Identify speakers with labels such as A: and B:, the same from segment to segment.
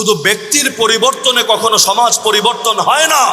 A: শুধু ব্যক্তির পরিবর্তনে কখনো সমাজ পরিবর্তন হয় না।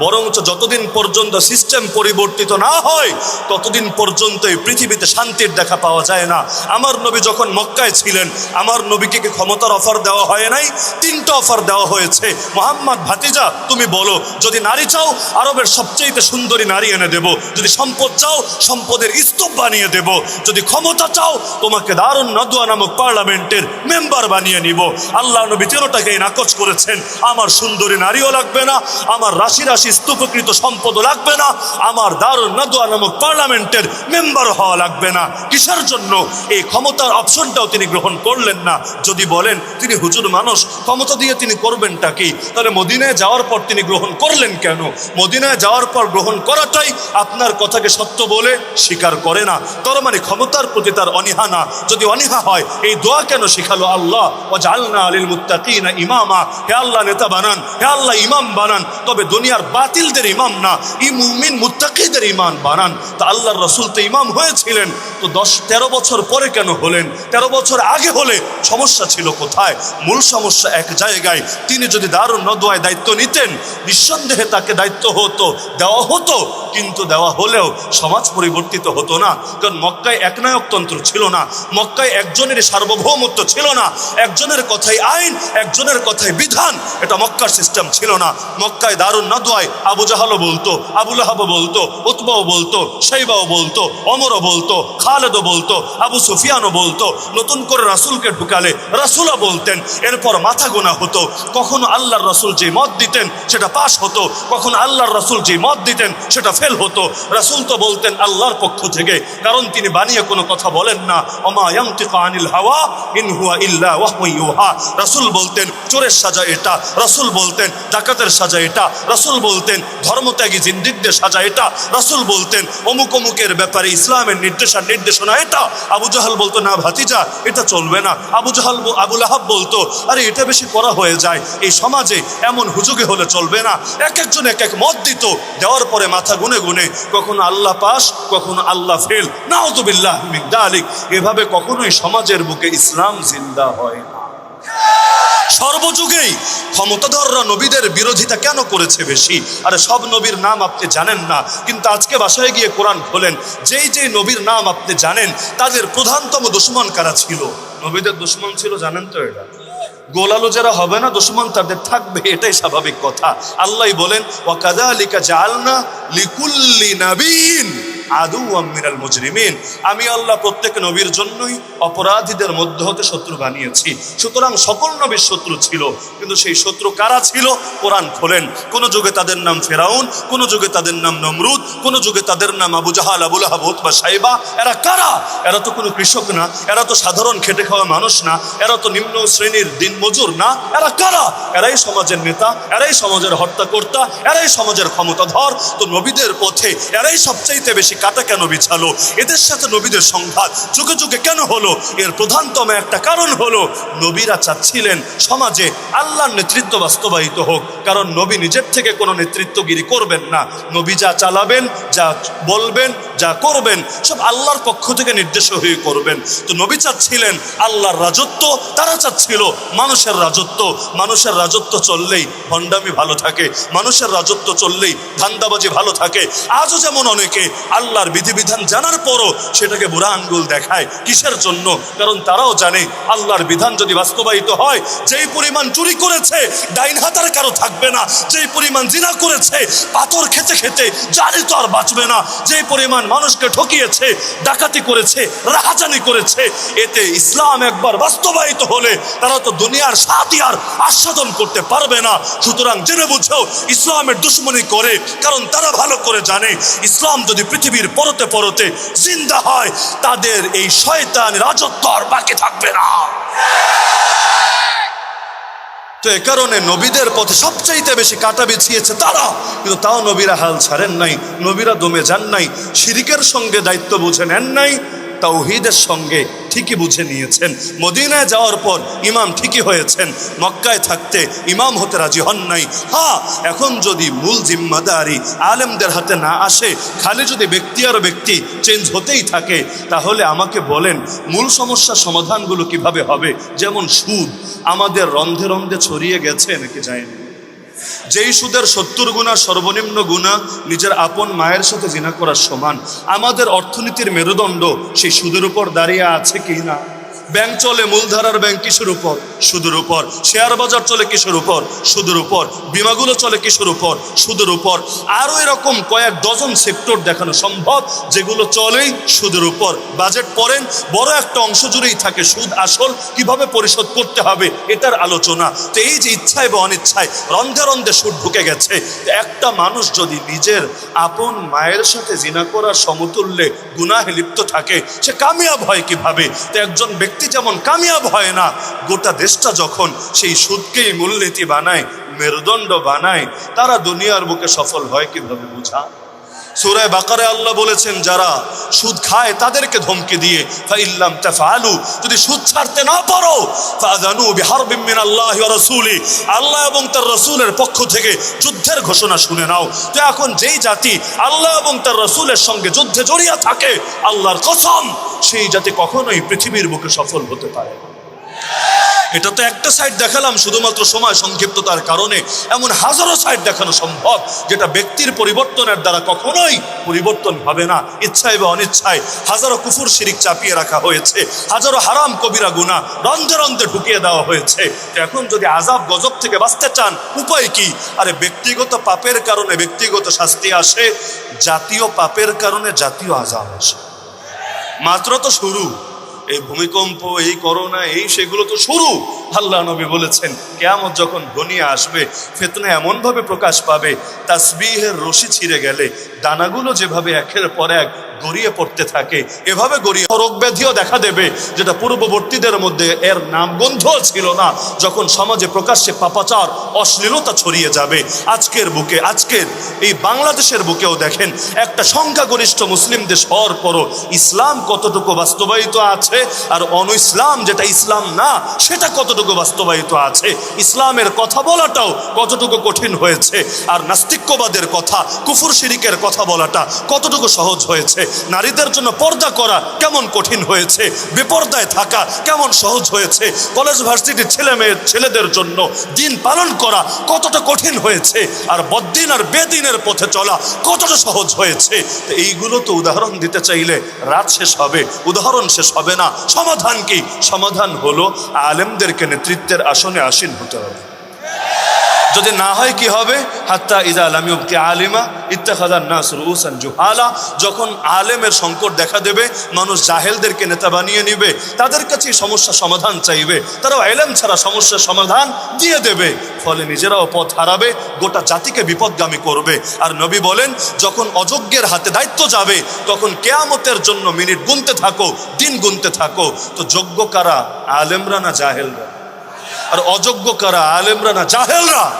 A: বরঞ্চ যতদিন পর্যন্ত সিস্টেম পরিবর্তিত না হয়, ততদিন পর্যন্ত এই পৃথিবীতে শান্তির দেখা পাওয়া যায় না। আমার নবী যখন মক্কায় ছিলেন, আমার নবীকে কি ক্ষমতার অফার দেওয়া হয় নাই? তিনটা অফার দেওয়া হয়েছে। মোহাম্মদ ভাতিজা, তুমি বলো, যদি নারী চাও, আরবের সবচেয়ে সুন্দরী নারী এনে দেব। যদি সম্পদ চাও, সম্পদের স্তূপ বানিয়ে দেব। যদি ক্ষমতা চাও, তোমাকে দারুণ নদুয়া নামক পার্লামেন্টের মেম্বার বানিয়ে নিব। আল্লাহ নবী তিনোটাকেই নাকচ করেছেন। আমার সুন্দরী নারীও লাগবে না, আমার রাশি রাশি স্তূপকৃত সম্পদও লাগবে না। আমার দারুণ নদুয়া নামক পার্লামেন্টের মেম্বার হওয়া লাগবে না। কিসের জন্য? এই ক্ষমতার অপশনটাও তিনি গ্রহণ করলেন না। যদি বলেন, তিনি হুজুর মানুষ, ক্ষমতা দিয়ে তিনি করবেনটা কি? তাহলে মদিনায় যাওয়ার পর তিনি গ্রহণ করলেন কেন? মদিনায় যাওয়ার পর গ্রহণ করাটাই আপনার কথাকে সত্য বলে স্বীকার করে না। তার মানে ক্ষমতার প্রতি তার অনীহা না। যদি অনীহা হয়, এই দোয়া কেন শিখালো আল্লাহ? ও জালনা আলিল মুত্তাকিনা ইমামা। হে আল্লাহ নেতা বানান, হে আল্লাহ ইমাম বানান। তবে দুনিয়ার বাতিলদের ইমাম না, ই মুমিন মুত্তাকিদের ইমান বানান। তা আল্লাহর রসুল তো ইমাম হয়েছিলেন। তো দশ, তেরো বছর পরে কেন হলেন? তেরো বছর আগে হলে সমস্যা ছিল কোথায়? মূল সমস্যা এক জায়গায়। তিনি যদি দারুণ নদোয়ায় দায়িত্ব নিতেন, নিঃসন্দেহে তাকে দায়িত্ব হতো, দেওয়া হতো, কিন্তু দেওয়া হলেও সমাজ পরিবর্তিত হতো না। কারণ মক্কায় একনায়কতন্ত্র ছিল না। মক্কায় একজনের সার্বভৌমত্ব ছিল না। একজনের কথাই আইন, একজনের কথাই বিধান। এটা মক্কার সিস্টেম ছিল না। মক্কায় দারুণ নদোয়ায় আবু জাহালও বলতো আবুল আহাবও বলতো, উতবাও বলতো শৈবাও বলতো, অমরও বলতো, খালেদও বলতো, আবু সুফিয়ানও বলতো, নতুন করে রাসুলকে ঢুকালে রাসুলও বলতেন, এরপর মাথা গোনা হতো। কখনো আল্লাহর রাসুল যে মত দিতেন, সেটা পাশ হতো। কখনো আল্লাহর রাসুল যে মত দিতেন, সেটা ফেল হতো। রাসুল তো বলতেন আল্লাহর পক্ষ থেকে, কারণ তিনি বানিয়ে কোনো কথা বলেন না। অমা ইয়ান্তিকু আনিল হাওয়া, ইন হুয়া ইল্লা ওয়াহয়ু রাসুল বলতেন, চোরের সাজা এটা। রাসুল বলতেন, ডাকাতের সাজা এটা। রাসুল বলতেন, ধর্মত্যাগী জিন্দিকদের সাজা এটা, রাসুল বলতেন, অমুক অমুকের ব্যাপারে ইসলামের নির্দেশার নির্দেশনা এটা। আবু জাহাল বলতো, না ভাতিজা, এটা চলবে না। আবু জাহাল আবুল আহাব বলতো, আরে, এটা বেশি করা হয়ে যায়। এই সমাজে এমন হুজুগে হলে চলবে না। এক একজন এক এক মত দিত, দেওয়ার পরে মাথা গুনে গুনে, কখনো আল্লাহ পাস, কখনো আল্লাহ ফেল। নাউদুবিল্লাহ মিন দালিক। এভাবে কখনোই সমাজের বুকে ইসলাম জিন্দা হয় না। সর্বযুগেই ক্ষমতাধররা নবীদের বিরোধিতা কেন করেছে বেশি? আরে সব নবীর নাম আপনি জানেন না, কিন্তু আজকে বাসায় গিয়ে কোরআন খোলেন। যেই যেই নবীর নাম আপনি জানেন, তাদের প্রধানতম দুশ্মন কারা ছিল? নবীদের দুশ্মন ছিল, জানেন তো এটা? গোলালো যারা হবে না, দুশ্মন তাদের থাকবে, এটাই স্বাভাবিক কথা। আল্লাহ বলেন ওয়াকাদা লিকা জালনা লিকুল্লি নবীন আদু আমি আল্লাহ প্রত্যেক নবীর জন্যই অপরাধীদের মধ্য হতে শত্রু বানিয়েছি। সুতরাং সকল নবীর শত্রু ছিল, কিন্তু সেই শত্রু কারা ছিল? কোরআন খোলেন। কোন যুগে তাদের নাম ফেরাউন, কোন যুগে তাদের নাম নমরুদ, কোন যুগে তাদের নাম আবু জাহাল আবুল আহাবুত বা সাইবা এরা কারা? এরা তো কোনো কৃষক না, এরা তো সাধারণ খেটে খাওয়া মানুষ না, এরা তো নিম্ন শ্রেণির দিন মজুর না। এরা কারা? এরাই সমাজের নেতা, এরাই সমাজের হত্যাকর্তা, এরাই সমাজের ক্ষমতাধর। তো নবীদের পথে এরাই সবচাইতে বেশি কাটা কেন বিছালো? এদের সাথে নবীদের সংঘাত যুগে যুগে কেন হলো? এর প্রধানতম একটা কারণ হলো, নবীরা চাচ্ছিলেন সমাজে আল্লাহর নেতৃত্ব বাস্তবায়িত হোক। কারণ নবী নিজের থেকে কোনো নেতৃত্বগিরি করবেন না। নবী যা চালাবেন, যা বলবেন, যা করবেন, সব আল্লাহর পক্ষ থেকে নির্দেশ হয়ে করবেন। তো নবী চাচ্ছিলেন আল্লাহর রাজত্ব, তারা চাচ্ছিল মানুষের রাজত্ব। মানুষের রাজত্ব চললেই ভণ্ডামি ভালো থাকে, মানুষের রাজত্ব চললেই ধান্দাবাজি ভালো থাকে। আজও যেমন অনেকে আল্লাহর বিধিবিধান জানার পরও সেটাকে বুড়া আঙ্গুল দেখায় কিসের জন্য? কারণ তারাও জানে আল্লাহর বিধান যদি বাস্তবায়িত হয়, যেই পরিমাণ চুরি করেছে, ডাইন হাতার কারও থাকবে না। যেই পরিমাণ জিনা করেছে, পাথর খেতে খেতে জানি তো আর বাঁচবে না। যেই পরিমাণ মানুষকে ঠকিয়েছে, ডাকাতি করেছে, রাহাজানি করেছে, এতে ইসলাম একবার বাস্তবায়িত হলে তারা তো দুনিয়ার সাথী আর আস্বাদন করতে পারবে না। সুতরাং জেনে বুঝেও ইসলামের দুশ্মনী করে, কারণ তারা ভালো করে জানে, ইসলাম যদি পৃথিবীর পরতে পরতে জিন্দা হয়, তাদের এই শয়তান রাজত্ব আর বাকি থাকবে না। তো এ কারণে নবীদের পথে সবচাইতে বেশি কাটা বিছিয়েছে তারা। কিন্তু তাও নবীরা হাল ছাড়েন নাই, নবীরা দমে যান নাই, শিরিকের সঙ্গে দায়িত্ব বুঝে নেন নাই। তাওহিদের সঙ্গে ঠিকই বুঝে নিয়েছেন। মদিনায় যাওয়ার পর ইমাম ঠিকই হয়েছেন। মক্কায় থাকতে ইমাম হতে রাজি হন নাই। হ্যাঁ এখন যদি মূল জিম্মাদারি আলেমদের হাতে না আসে, খালি যদি ব্যক্তি আর ব্যক্তি চেঞ্জ হতেই থাকে, তাহলে আমাকে বলেন, মূল সমস্যার সমাধানগুলো কীভাবে হবে? যেমন সুদ, আমাদের রন্ধে রন্ধে ছড়িয়ে গেছে নাকি যায়নি? যেই সুদের সত্তর গুণা সর্বনিম্ন গুণা নিজের আপন মায়ের সাথে জিনা করার সমান, আমাদের অর্থনীতির মেরুদণ্ড সেই সুদের উপর দাঁড়িয়ে আছে কি না ব্যাংক চলে মূলধারার ব্যাংক কিসের উপর? সুদের উপর। শেয়ার বাজার চলে কিসের উপর? সুদের উপর। বিমাগুলো চলে কিসের উপর? সুদের উপর। আরও এরকম কয়েক ডজন সেক্টর দেখানো সম্ভব, যেগুলো চলেই সুদের উপর। বাজেট পড়েন, বড় একটা অংশ জুড়েই থাকে সুদ আসল, কীভাবে পরিশোধ করতে হবে এটার আলোচনা। তো এই যে ইচ্ছায় বা অনিচ্ছায় রন্ধে রন্ধে সুদ ঢুকে গেছে। একটা মানুষ যদি নিজের আপন মায়ের সাথে জিনা করার সমতুল্যে গুনাহে লিপ্ত থাকে, সে কামিয়াব হয় কীভাবে? তো একজন ব্যক্তি যেমন কামিয়াব হয় না, গোটা দেশটা যখন সেই সুদকেই মূলনীতি বানায়, মেরুদণ্ড বানায়, তারা দুনিয়ার বুকে সফল হয় কীভাবে বোঝা? সুরায় বাকারে আল্লাহ বলেছেন, যারা সুদ খায় তাদেরকে ধমকে দিয়ে, ফাইল্লাম তাফআলু, যদি সুদ ছাড়তে না পারো ফাদানু বিহারবিম মিনাল্লাহি ওয়া রাসূলি, আল্লাহ এবং তার রাসূলের পক্ষ থেকে যুদ্ধের ঘোষণা শুনে নাও। তো এখন যেই জাতি আল্লাহ এবং তার রাসূলের সঙ্গে যুদ্ধে জড়িয়ে থাকে, আল্লাহর কসম, সেই জাতি কখনোই পৃথিবীর বুকে সফল হতে পারে না। এটা তো একটা সাইড দেখালাম, শুধুমাত্র সময় সংক্ষিপ্ততার কারণে। এমন হাজারো সাইড দেখানো সম্ভব, যেটা ব্যক্তির পরিবর্তনের দ্বারা কখনোই পরিবর্তন হবে না, ইচ্ছায় বা অনিচ্ছায়। হাজারো কুফুর শিরিক চাপিয়ে রাখা হয়েছে, হাজারো হারাম কবিরা গুণা রন্ধে রন্ধে ঢুকিয়ে দেওয়া হয়েছে। এখন যদি আজাব গজব থেকে বাঁচতে চান, উপায় কি? আরে ব্যক্তিগত পাপের কারণে ব্যক্তিগত শাস্তি আসে, জাতীয় পাপের কারণে জাতীয় আজাব আসে। মাত্র তো শুরু। এই ভূমিকম্প, এই করোনা, এই সেগুলো তো শুরু। আল্লাহ নবী বলেছেন, কেয়ামত যখন ঘনিয়ে আসবে, ফেতনা এমনভাবে প্রকাশ পাবে, তাসবিহের রশি ছিঁড়ে গেলে, দানাগুলো যেভাবে একের পর এক গড়িয়ে পড়তে থাকে। এভাবে গড়িয়ে রোগ ব্যাধিও দেখা দেবে, যেটা পূর্ববর্তীদের মধ্যে এর নাম গন্ধও ছিল না। যখন সমাজে প্রকাশ্যে পাপাচার, অশ্লীলতা ছড়িয়ে যাবে, আজকের বুকে, আজকের এই বাংলাদেশের বুকেও দেখেন, একটা সংখ্যাগরিষ্ঠ মুসলিম দেশ হওয়ার পরও ইসলাম কতটুকু বাস্তবায়িত আছে আর অন ইসলাম যেটা ইসলাম না, সেটা কতটুকু বাস্তবায়িত আছে? ইসলামের কথা বলাটাও কতটুকু কঠিন হয়েছে? আর নাস্তিক্যবাদের কথা, কুফুর শিরিকের কথা বলাটা কতটুকু সহজ হয়েছে? নারীদের জন্য পর্দা করা কেমন কঠিন হয়েছে? বেপর্দায় থাকা কেমন সহজ হয়েছে? কলেজ ভার্সিটির ছেলে মেয়ে ছেলেদের জন্য দিন পালন করা কতটা কঠিন হয়েছে? আর বদ্দিন আর বেদিনের পথে চলা কতটা সহজ হয়েছে? এইগুলো তো উদাহরণ দিতে চাইলে রাত শেষ হবে, উদাহরণ শেষ হবে না। সমাধান কি? সমাধান হলো আলেমদেরকে নেতৃত্বের আসনে আসীন হতে হবে। যদি না হয় কি হবে? হাত্তা ইদা আলামিউবকে আলিমা ইত্তাখাদার নাস রুসান জুহালা। যখন আলেমের সংকট দেখা দেবে, মানুষ জাহেলদেরকে নেতা বানিয়ে নিবে, তাদের কাছে সমস্যা সমাধান চাইবে, তারাও এলেম ছাড়া সমস্যার সমাধান দিয়ে দেবে। ফলে নিজেরাও পথ হারাবে, গোটা জাতিকে বিপদগামী করবে। আর নবী বলেন, যখন অযোগ্যের হাতে দায়িত্ব যাবে, তখন কেয়ামতের জন্য মিনিট গুনতে থাকো, দিন গুনতে থাকো। তো যোগ্য কারা? আলেমরা না জাহেলরা? আর অযোগ্য কারা? আলেমরা না জাহেলরা?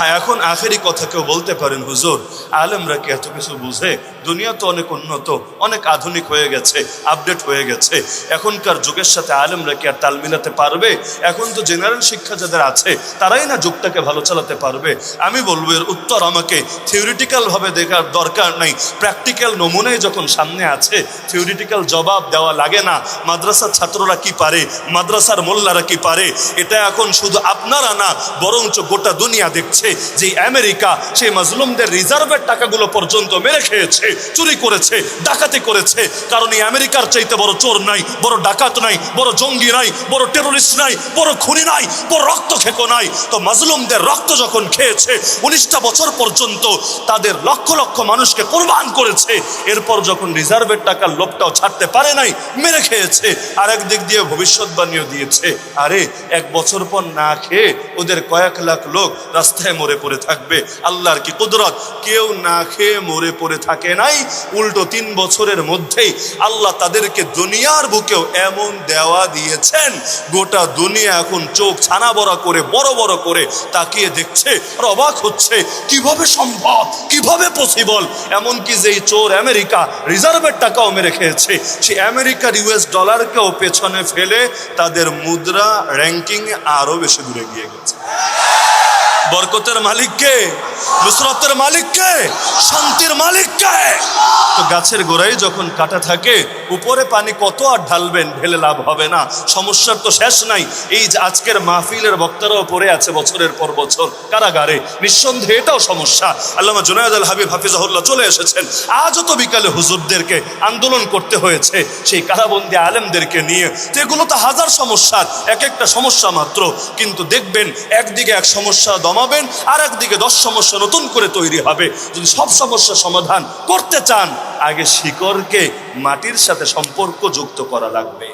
A: হ্যাঁ এখন আখেরি কথা কেউ বলতে পারেন হুজুর আলেমরা কি এত কিছু বুঝে? দুনিয়া তো অনেক উন্নত, অনেক আধুনিক হয়ে গেছে আপডেট হয়ে গেছে। এখনকার যুগের সাথে আলেমরা কি আর তাল মিলাতে পারবে? এখন তো জেনারেল শিক্ষা যাদের আছে, তারাই না যুগটাকে ভালো চালাতে পারবে। আমি বলব, এর উত্তর আমাকে থিওরিটিক্যাল ভাবে দেখার দরকার নাই। প্র্যাকটিক্যাল নমুনাই যখন সামনে আছে থিওরিটিক্যাল জবাব দেওয়া লাগে না। মাদ্রাসার ছাত্ররা কি পারে? মাদ্রাসার মোল্লারা কি পারে? এটা এখন শুধু আপনারা না, বরঞ্চ গোটা দুনিয়া দেখছে যে আমেরিকা সেই মাজলুমদের রিজার্ভের টাকাগুলো পর্যন্ত মেরে খেয়েছে। চুরি করেছে, ডাকাতি করেছে। কারণ এই আমেরিকার চাইতে বড় চোর নাই, বড় ডাকাত নাই, বড় জঙ্গি নাই, বড় টেরোরিস্ট নাই, বড় খুনি নাই, বড় রক্ত খেকো নাই। তো মাজলুমদের রক্ত যখন খেয়েছে, উনিশটা বছর পর্যন্ত তাদের লক্ষ লক্ষ মানুষকে কোরবান করেছে। এরপর যখন রিজার্ভের টাকার লোভটাও ছাড়তে পারে নাই, মেরে খেয়েছে আর দিক দিয়ে ভবিষ্যৎবাণীও দিয়েছে। আরে, এক বছর পর না খেয়ে ওদের কয়েক লাখ লোক রাস্তায় মরে পড়ে থাকবে। আল্লাহর কি কুদরত? কেউ না খেয়ে মরে পড়ে থাকে নাই, উল্টো তিন বছরের মধ্যেই আল্লাহ তাদেরকে দুনিয়ার বুকেও এমন দেওয়া দিয়েছেন, গোটা দুনিয়া এখন চোখ ছানা বড়া করে, বড় বড় করে তাকিয়ে দেখছে, আর অবাক হচ্ছে, কীভাবে সম্ভব, কীভাবে পসিবল এমনকি যেই চোর আমেরিকা রিজার্ভের টাকাও মেরে খেয়েছে, সে আমেরিকার ইউএস ডলারকেও পেছনে ফেলে তাদের মুদ্রা র্যাঙ্কিং আরও বেশি দূরে গিয়ে গেছে। বরকতের মালিককে, নুসরতের মালিককে, শান্তির মালিককে। তো গাছের গোড়ায় যখন কাটা থাকে, উপরে পানি কত আর ঢালবেন, ঢেলে লাভ হবে না। সমস্যার তো শেষ নাই। এই যে আজকের মাহফিলের বক্তারাও পড়ে আছে বছরের পর বছর কারাগারে। নিঃসন্দেহে এটাও সমস্যা। আল্লামা জুনায়দ আল হাবিব হাফিজাহুল্লাহ চলে এসেছেন। আজও তো বিকালে হুজুরদেরকে আন্দোলন করতে হয়েছে। সেই কারাবন্দি আলেমদেরকে নিয়ে। তো এগুলো তো হাজার সমস্যার, এক একটা সমস্যা মাত্র। কিন্তু দেখবেন, একদিকে এক সমস্যা দমাবেন আর একদিকে দশ সমস্যা নতুন করে তৈরি হবে। যদি সব সমস্যার সমাধান করতে চান, আগে শিকড়কে মাটির সাথে সম্পর্ক যুক্ত করা লাগবে।